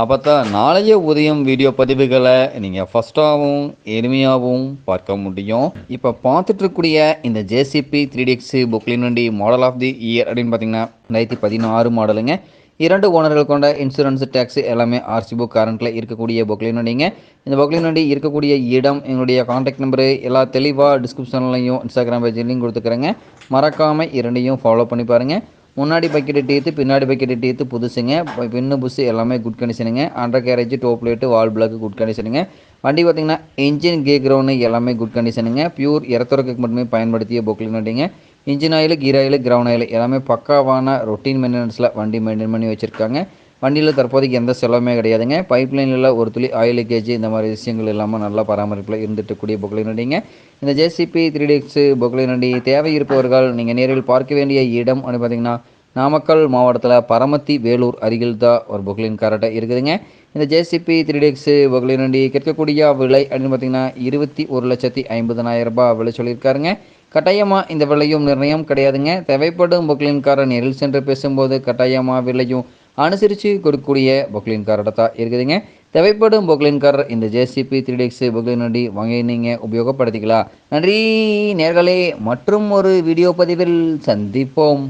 அப்போ தான் நாளைய உதயம் வீடியோ பதிவுகளை நீங்கள் ஃபஸ்ட்டாகவும் எளிமையாகவும் பார்க்க முடியும். இப்போ பார்த்துட்டு இருக்கக்கூடிய இந்த ஜேசிபி த்ரீ டிஎக்ஸு புக்லின் வண்டி மாடல் ஆஃப் தி இயர் அப்படின்னு பார்த்தீங்கன்னா ரெண்டாயிரத்தி பதினாறு மாடலுங்க இரண்டு ஓனர்கள் கொண்ட இன்சூரன்ஸ் டேக்ஸ் எல்லாமே ஆர்சி புக் கரண்ட்டில் இருக்கக்கூடிய பொக்லின் வண்டிங்க. இந்த பொக்லின் வண்டி இருக்கக்கூடிய இடம் எங்களுடைய காண்டாக்ட் நம்பரு எல்லா தெளிவாக டிஸ்கிரிப்ஷன்லையும் இன்ஸ்டாகிராம் பேஜ்லையும் கொடுத்துக்கிறேங்க. மறக்காமல் இரண்டையும் ஃபாலோ பண்ணி பாருங்கள் முன்னாடி பக்கெட்டு டீத்து பின்னாடி பக்கெட்டு டீத்து புதுசுங்க. பின்னு புதுசு எல்லாமே good கண்டிஷனுங்க undercarriage top light wall block good கண்டிஷனுங்க வண்டி பார்த்தீங்கன்னா இன்ஜின் கே கிரவுண்டு எல்லாமே குட் கண்டிஷனுங்க பியூர் இறத்துறதுக்கு மட்டுமே பயன்படுத்திய பொக்லின் வண்டிங்க. Engine oil gear oil ground oil எல்லாமே பக்காவான ரொட்டீன் மெயின்டெனன்ஸில் வண்டி மெயின்டைன் பண்ணி வச்சுருக்காங்க. வண்டியில் தற்போதைக்கு எந்த செலவுமே கிடையாதுங்க. பைப் லைனில் ஒரு துளி ஆயில் லீக்கேஜ் இந்த மாதிரி விஷயங்கள் இல்லாமல் நல்லா பராமரிப்பில் இருந்துட்டுக்கூடிய பொக்லைன் வண்டிங்க. இந்த ஜேசிபி த்ரீ டிஎக்ஸ் பொக்லின் வண்டி தேவை இருப்பவர்கள் நீங்கள் நேரில் பார்க்க வேண்டிய இடம் அப்படின்னு பார்த்தீங்கன்னா நாமக்கல் மாவட்டத்தில் பரமத்தி வேலூர் அருகில் தான் ஒரு பொக்லின் காரட்டை இருக்குதுங்க. இந்த ஜேசிபி த்ரீடிஎக்ஸு பொக்லின் வண்டி கேட்கக்கூடிய விலை அப்படின்னு பார்த்தீங்கன்னா இருபத்தி ஒரு லட்சத்தி ஐம்பதனாயிரம் ரூபாய் விலை சொல்லியிருக்காருங்க. கட்டாயமாக இந்த விலையும் நிர்ணயம் கிடையாதுங்க. தேவைப்படும் பொக்லின் காரை நேரில் சென்று பேசும்போது கட்டாயமாக விலையும் அனுசரித்து கொடுக்கக்கூடிய பொக்லின் காரோட தான் இருக்குதுங்க. தேவைப்படும் பொக்லின் கார் இந்த ஜேசிபி த்ரீ டிஎக்ஸ் பொக்லின் வண்டி வாங்கி நீங்கள் உபயோகப்படுத்திக்கலாம். நன்றி நேர்களே. மற்றும் ஒரு வீடியோ பதிவில் சந்திப்போம்.